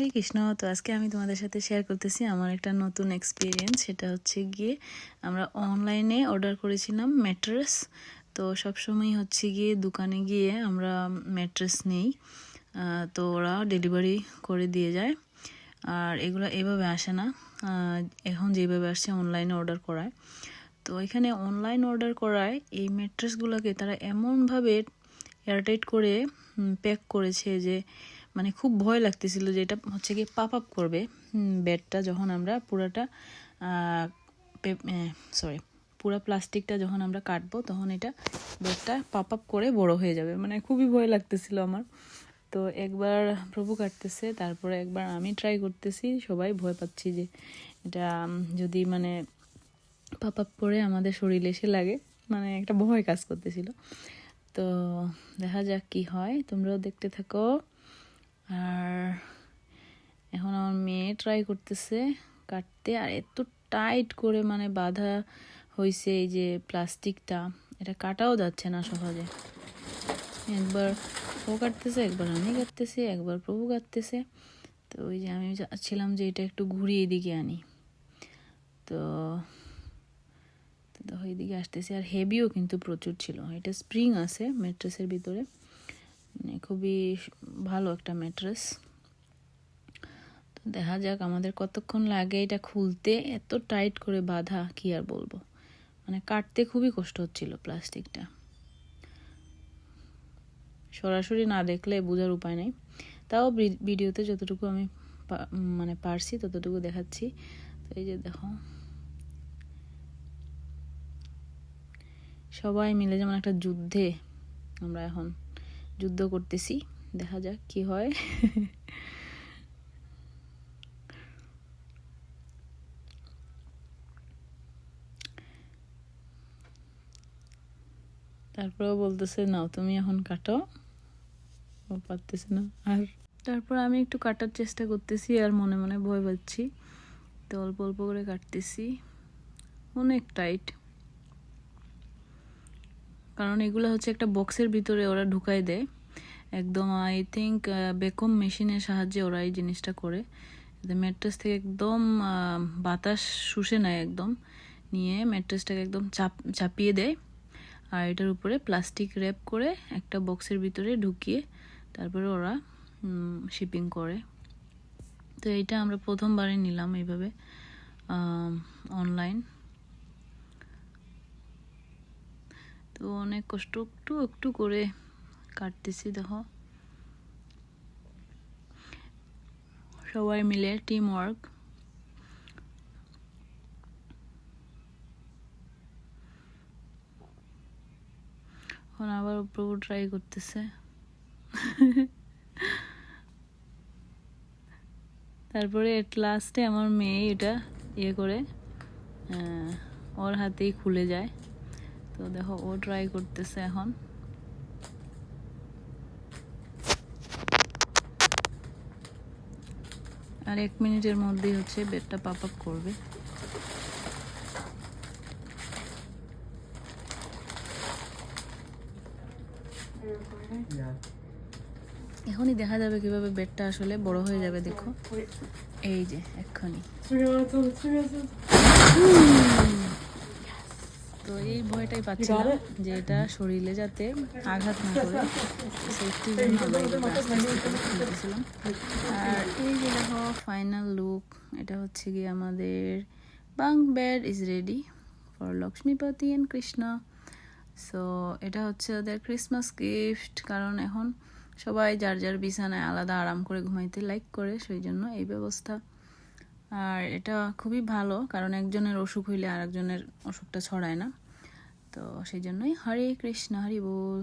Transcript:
হে কৃষ্ণ। তো আজকে আমি তোমাদের সাথে শেয়ার করতেছি আমার একটা নতুন এক্সপিরিয়েন্স সেটা হচ্ছে গিয়ে আমরা অনলাইনে অর্ডার করেছিলাম ম্যাট্রেস তো সবসময় হচ্ছে গিয়ে দোকানে গিয়ে আমরা ম্যাট্রেস নেই। তো ওরা ডেলিভারি করে দিয়ে যায়। আর এগুলো এভাবে আসে না। এখন যেভাবে আসছে অনলাইনে অর্ডার করায়। তো এখানে অনলাইন অর্ডার করায় এই ম্যাট্রেসগুলোকে তারা এমনভাবে এয়ারটাইট করে প্যাক করেছে যে মানে খুব ভয় লাগতেছিল যে এটা হচ্ছে কি পাপ আপ করবে। বেডটা যখন আমরা পুরাটা সরি পুরো প্লাস্টিকটা যখন আমরা কাটবো, তখন এটা বেডটা পাপ আপ করে বড় হয়ে যাবে। মানে খুবই ভয় লাগতেছিল আমার। তো একবার প্রভু কাটতেছে, তারপরে একবার আমি ট্রাই করতেছি, সবাই ভয় পাচ্ছি যে এটা যদি মানে পাপ আপ করে আমাদের শরীরে এসে লাগে মানে একটা ভয় কাজ করতেছিল। তো দেখা যাক কি হয়, তোমরাও দেখতে থাকো। আর এখন আমার মেয়ে ট্রাই করতেছে কাটতে, আর এত টাইট করে মানে বাঁধা হয়েছে এই যে প্লাস্টিকটা এটা কাটাও যাচ্ছে না সহজে। একবার ও কাটতেছে, একবার আমি কাটতেছি, একবার প্রভু কাটতেছে। তো ওই যে আমি চাচ্ছিলাম যে এটা একটু ঘুরিয়ে এদিকে আনি। তো তো দেখো এইদিকে আসতেছে, আর হেভিও কিন্তু প্রচুর ছিল। এটা স্প্রিং আছে ম্যাট্রেসের ভিতরে। মানে খুবই ভালো একটা ম্যাট্রেস। তো দেখা যাক আমাদের কতক্ষণ লাগে এটা খুলতে। এত টাইট করে বাঁধা, কি আর বলব? মানে কাটতে খুবই কষ্ট হচ্ছিল প্লাস্টিকটা। সরাসরি না দেখলে বোঝার উপায় নেই। তাও ভিডিওতে যতটুকু আমি মানে পারছি ততটুকু দেখাচ্ছি। তো এই যে দেখো। সবাই মিলে যেমন একটা যুদ্ধে আমরা এখন যুদ্ধ করতেছি। দেখা যাক কি হয়। তারপরেও বলতেছে, নাও, তুমি এখন কাটো। ও পারতেছে না। আর তারপর আমি একটু কাটার চেষ্টা করতেছি আর মনে মনে ভয় পাচ্ছি। তো অল্প অল্প করে কাটতেছি। অনেক টাইট। কারণ এগুলো হচ্ছে একটা বক্সের ভিতরে ওরা ঢুকাই দেয়। একদম আই থিঙ্ক বেকম মেশিনের সাহায্যে ওরা এই জিনিসটা করে। ম্যাট্রেস থেকে একদম বাতাস শুষে নেয় একদম। নিয়ে ম্যাট্রেসটাকে একদম চাপ, চাপিয়ে দেয়। আর এটার উপরে প্লাস্টিক র্যাপ করে একটা বক্সের ভিতরে ঢুকিয়ে তারপরে ওরা শিপিং করে। তো এইটা আমরা প্রথমবারই নিলাম এইভাবে অনলাইন তো অনেক কষ্ট একটু একটু করে কাটতেছি, দেখো। সবাই মিলে টিম ওয়ার্ক এখন আবার প্রভু ট্রাই করতেছে। তারপরে এট লাস্টে আমার মেয়ে এটা ইয়ে করে ওর হাতেই খুলে যায়। তো দেখো ও ট্রাই করতেছে এখন। আর এক মিনিটের মধ্যেই হচ্ছে বেডটা পাপ আপ করবে। এখনই দেখা যাবে কীভাবে বেডটা আসলে বড় হয়ে যাবে দেখো। এই যে এক্ষুনি। তো এই ভয়টাই পাচ্ছিলাম যে এটা শরীরে যাতে আঘাত না করে। সেফটির আর এই যে দেখো ফাইনাল লুক এটা হচ্ছে গিয়ে আমাদের bunk bed is ready for Lakshmipati and Krishna so এটা হচ্ছে ওদের ক্রিসমাস গিফট কারণ এখন সবাই যার যার বিছানায় আলাদা আরাম করে ঘুমাইতে লাইক করে, সেই জন্য এই ব্যবস্থা। আর এটা খুবই ভালো, কারণ একজনের অসুখ হইলে আর একজনের অসুখটা ছড়ায় না। তো সেই জন্যই হরে কৃষ্ণ, হরি বল।